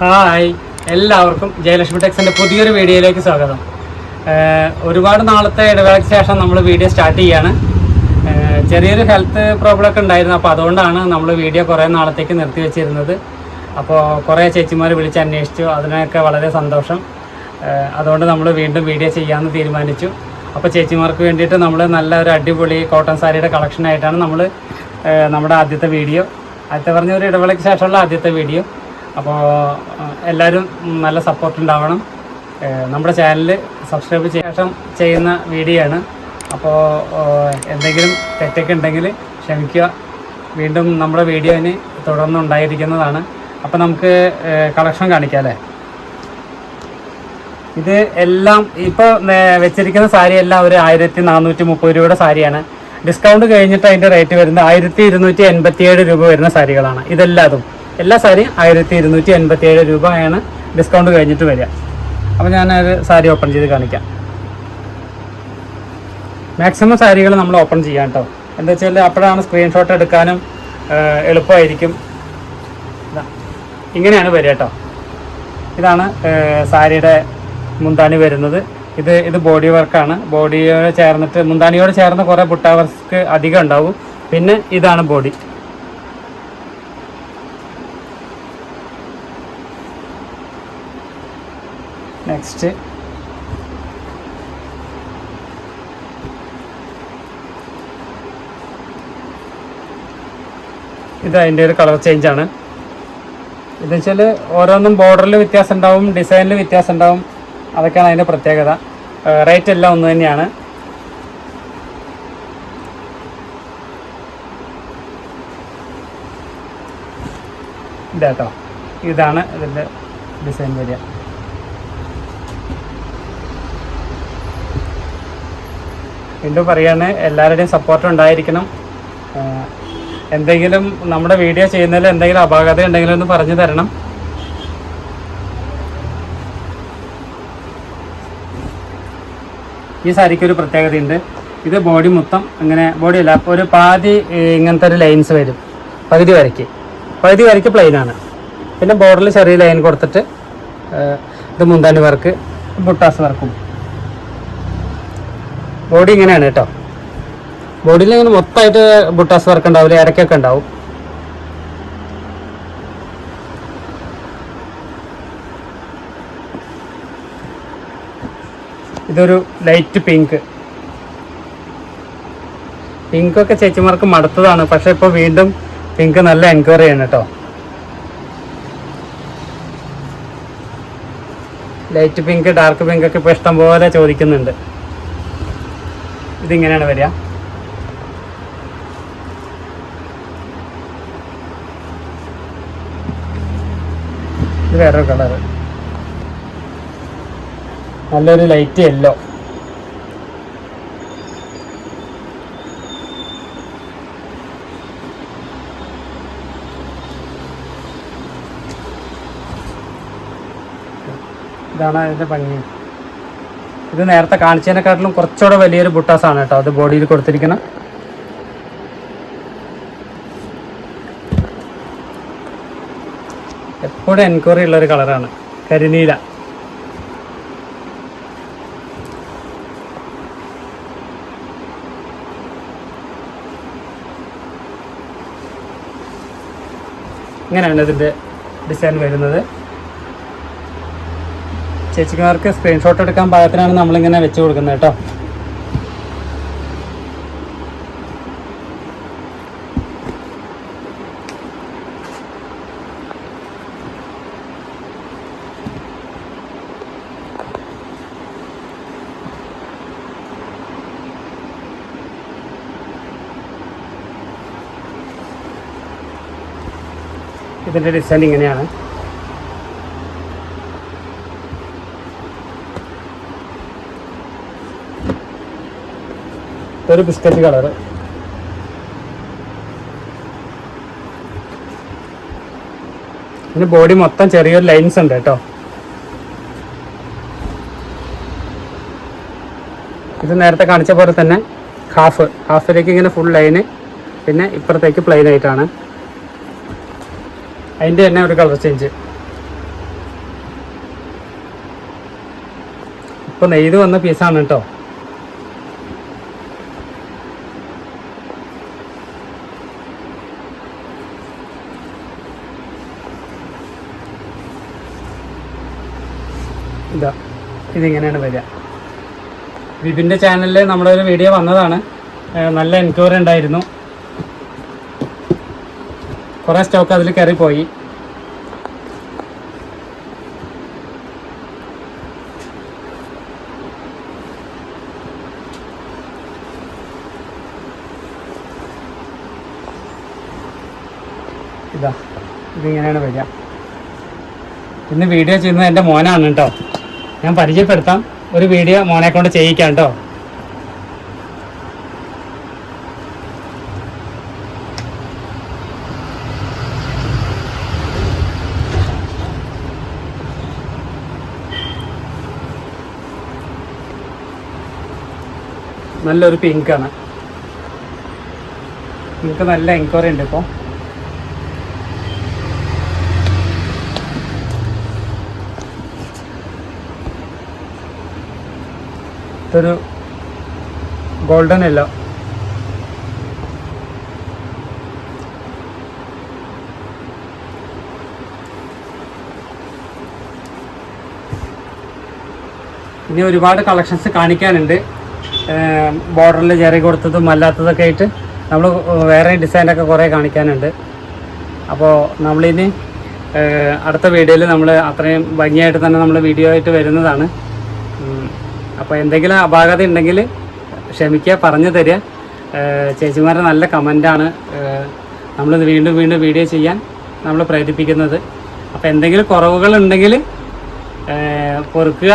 Hi എല്ലാവർക്കും ജയലക്ഷ്മി ടെക്സിന്റെ പുതിയൊരു വീഡിയോയിലേക്ക് സ്വാഗതം. ഒരുപാട് നാളത്തെ ഇടവേളയ്ക്ക് ശേഷം നമ്മൾ വീഡിയോ സ്റ്റാർട്ട് ചെയ്യാണ്. ചെറിയൊരു ഹെൽത്ത് പ്രോബ്ലം ഒക്കെ ഉണ്ടായിരുന്നു. അപ്പോൾ അതുകൊണ്ടാണ് നമ്മൾ വീഡിയോ കുറേ നാളത്തേക്ക് നിർത്തി വെച്ചിരുന്നത്. അപ്പോൾ കുറേ ചേച്ചിമാർ വിളിച്ച് അന്വേഷിച്ചു. അതിനൊക്കെ വളരെ സന്തോഷം. അതുകൊണ്ട് നമ്മൾ വീണ്ടും വീഡിയോ ചെയ്യാമെന്ന് തീരുമാനിച്ചു. അപ്പോൾ ചേച്ചിമാർക്ക് വേണ്ടിയിട്ട് നമ്മൾ നല്ല ഒരു അടിപൊളി കോട്ടൺ സാരിയുടെ കളക്ഷൻ ആയിട്ടാണ് നമ്മൾ നമ്മുടെ ആദ്യത്തെ വീഡിയോ. ആദ്യത്തെ പറഞ്ഞ ഒരു ഇടവേളയ്ക്ക് ശേഷമുള്ള ആദ്യത്തെ വീഡിയോ. അപ്പോൾ എല്ലാവരും നല്ല സപ്പോർട്ട് ഉണ്ടാവണം നമ്മുടെ ചാനൽ സബ്സ്ക്രൈബ് ശേഷം ചെയ്യുന്ന വീഡിയോ ആണ് അപ്പോൾ എന്തെങ്കിലും തെറ്റൊക്കെ ഉണ്ടെങ്കിൽ ക്ഷമിക്കുക. വീണ്ടും നമ്മുടെ വീഡിയോ ഇനി തുടർന്നുണ്ടായിരിക്കുന്നതാണ് അപ്പോൾ നമുക്ക് കളക്ഷൻ കാണിക്കാം അല്ലേ? ഇത് എല്ലാം ഇപ്പോൾ വെച്ചിരിക്കുന്ന സാരി എല്ലാം ഒരു ആയിരത്തി നാനൂറ്റി മുപ്പത് രൂപയുടെ സാരിയാണ്. ഡിസ്കൗണ്ട് കഴിഞ്ഞിട്ട് അതിന്റെ റേറ്റ് വരുന്നത് ആയിരത്തി ഇരുന്നൂറ്റി എൺപത്തിയേഴ് രൂപ വരുന്ന സാരികളാണ്. ഇതെല്ലാതും. എല്ലാ സാരിയും ആയിരത്തി ഇരുന്നൂറ്റി എൺപത്തി ഏഴ് രൂപയാണ് ഡിസ്കൗണ്ട് കഴിഞ്ഞിട്ട് വരിക. അപ്പോൾ ഞാൻ ഒരു സാരി ഓപ്പൺ ചെയ്ത് കാണിക്കാം. മാക്സിമം സാരികൾ നമ്മൾ ഓപ്പൺ ചെയ്യാം കേട്ടോ. എന്താ വെച്ചാൽ അപ്പോഴാണ് സ്ക്രീൻഷോട്ട് എടുക്കാനും എളുപ്പമായിരിക്കും. ഇങ്ങനെയാണ് വരിക കേട്ടോ. ഇതാണ് സാരിയുടെ മുന്താണി വരുന്നത്. ഇത് ഇത് ബോഡി വർക്കാണ് ബോഡിയോട് ചേർന്നിട്ട് മുന്താണിയോട് ചേർന്ന് കുറേ ബുട്ട വർക്ക് അധികം ഉണ്ടാവും. പിന്നെ ഇതാണ് ബോഡി നെക്സ്റ്റ് ഇത് അതിന്റെ ഒരു കളർ ആണ്. ഇത് വെച്ചാൽ ഓരോന്നും ബോർഡറിൽ വ്യത്യാസം ഉണ്ടാവും ഡിസൈനിൽ വ്യത്യാസം ഉണ്ടാവും. അതൊക്കെയാണ് അതിന്റെ പ്രത്യേകത. റേറ്റ് എല്ലാം ഒന്ന് തന്നെയാണ്. ഇതാട്ടോ. ഇതാണ് ഇതിന്റെ ഡിസൈൻ വരിക വീണ്ടും പറയാണ് എല്ലാവരുടെയും സപ്പോർട്ട് ഉണ്ടായിരിക്കണം. എന്തെങ്കിലും നമ്മുടെ വീഡിയോ ചെയ്യുന്നതിൽ എന്തെങ്കിലും അപാകത ഉണ്ടെങ്കിലും ഒന്ന് പറഞ്ഞു തരണം. ഈ സാരിക്ക് ഒരു പ്രത്യേകതയുണ്ട്. ഇത് ബോഡി മൊത്തം അങ്ങനെ ബോഡി അല്ല ഒരു പാതി ഇങ്ങനത്തെ ഒരു ലൈൻസ് വരും. പകുതി വരയ്ക്ക്. പകുതി വരയ്ക്ക് പ്ലെയിനാണ് പിന്നെ ബോർഡറിൽ ചെറിയ ലൈൻ കൊടുത്തിട്ട് ഇത് മുന്താൻ വർക്ക് ബുട്ടാസ് വർക്കും ബോഡി ഇങ്ങനെയാണ് കേട്ടോ. ബോഡിയിൽ ഇങ്ങനെ മൊത്തമായിട്ട് ബുട്ടാസ് വർക്ക് ഉണ്ടാവില്ല? ഇടയ്ക്കൊക്കെ ഉണ്ടാവും. ഇതൊരു ലൈറ്റ് പിങ്ക് പിങ്കൊക്കെ ചേച്ചിമാർക്ക് മടുത്തതാണ്. പക്ഷെ ഇപ്പോൾ വീണ്ടും പിങ്ക് നല്ല എൻക്വയറി ആണ് കേട്ടോ. ലൈറ്റ് പിങ്ക് ഡാർക്ക് പിങ്ക് ഒക്കെ ഇപ്പോൾ ഇഷ്ടംപോലെ ചോദിക്കുന്നുണ്ട്. ഇതിങ്ങനെയാണ് വരിക. ഇത് വേറൊരു കളർ നല്ലൊരു ലൈറ്റ് യെല്ലോ ഇതാണ് അതിന്റെ ഭംഗി. ഇത് നേരത്തെ കാണിച്ചതിനെക്കാട്ടിലും കുറച്ചുകൂടെ വലിയൊരു ബുട്ടാസാണ് കേട്ടോ അത് ബോഡിയിൽ കൊടുത്തിരിക്കണം. എപ്പോഴും എൻക്വയറി ഉള്ളൊരു കളറാണ് കരിനീല. ഇങ്ങനെയാണ് ഇതിന്റെ ഡിസൈൻ വരുന്നത്. ചേച്ചിമാർക്ക് സ്ക്രീൻഷോട്ട് എടുക്കാൻ പാകത്തിനാണ് നമ്മളിങ്ങനെ വെച്ച് കൊടുക്കുന്നത് കേട്ടോ. ഇതിന്റെ ഡിസൈൻ ഇങ്ങനെയാണ്. ഒരു ബിസ്ക്കറ്റ് കളർ ഇതിന് ബോഡി മൊത്തം ചെറിയൊരു ലൈൻസ് ഉണ്ട് കേട്ടോ. ഇത് നേരത്തെ കാണിച്ച പോലെ തന്നെ ഹാഫ് ഹാഫിലേക്ക് ഇങ്ങനെ ഫുൾ ലൈന് പിന്നെ ഇപ്പുറത്തേക്ക് പ്ലെയിൻ ആയിട്ടാണ്. അതിന്റെ തന്നെ ഒരു കളർ ചേഞ്ച് ഇപ്പൊ നെയ്ത് വന്ന പീസാണ് കേട്ടോ. ഇതാ ഇതിങ്ങനെയാണ് വരിക. വിപിന്റെ ചാനലിൽ നമ്മുടെ ഒരു വീഡിയോ വന്നതാണ് നല്ല എൻക്വയറി ഉണ്ടായിരുന്നു. കുറേ സ്റ്റോക്ക് അതിൽ കയറിപ്പോയി. ഇതാ ഇതിങ്ങനെയാണ് വരിക. ഇന്ന് വീഡിയോ ചെയ്യുന്നത് എന്റെ മോനാണ് കേട്ടോ ഞാൻ പരിചയപ്പെടുത്താം. ഒരു വീഡിയോ മോനെ കൊണ്ട് ചെയ്യിക്കാം കേട്ടോ നല്ലൊരു പിങ്കാണ് നിങ്ങൾക്ക് നല്ല എൻക്വയറി ഉണ്ട് ഇപ്പോൾ ഇതൊരു ഗോൾഡൻ അല്ല ഇനി ഒരുപാട് കളക്ഷൻസ് കാണിക്കാനുണ്ട്. ബോർഡറിൽ ചെറിയ കൊടുത്തതും അല്ലാത്തതൊക്കെ ആയിട്ട് നമ്മൾ വേറെ ഡിസൈനൊക്കെ കുറേ കാണിക്കാനുണ്ട്. അപ്പോൾ നമ്മളിനി അടുത്ത വീഡിയോയിൽ നമ്മൾ അത്രയും ഭംഗിയായിട്ട് തന്നെ നമ്മൾ വീഡിയോ ആയിട്ട് വരുന്നതാണ്. അപ്പോൾ എന്തെങ്കിലും അപാകത ഉണ്ടെങ്കിൽ ക്ഷമിക്കുക പറഞ്ഞു തരിക. ചേച്ചിമാരെ നല്ല കമന്റാണ് നമ്മളിത് വീണ്ടും വീണ്ടും വീഡിയോ ചെയ്യാൻ നമ്മൾ പ്രേരിപ്പിക്കുന്നത്. അപ്പോൾ എന്തെങ്കിലും കുറവുകൾ ഉണ്ടെങ്കിൽ പൊറുക്കുക.